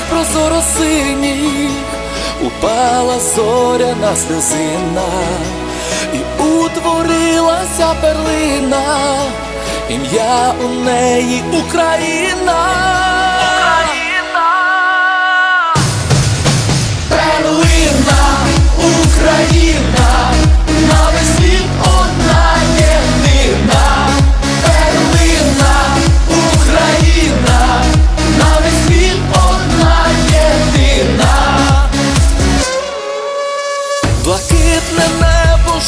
синіх, прозоро синіх, упала зоряна сльозина, і утворилася перлина, ім'я у неї Україна.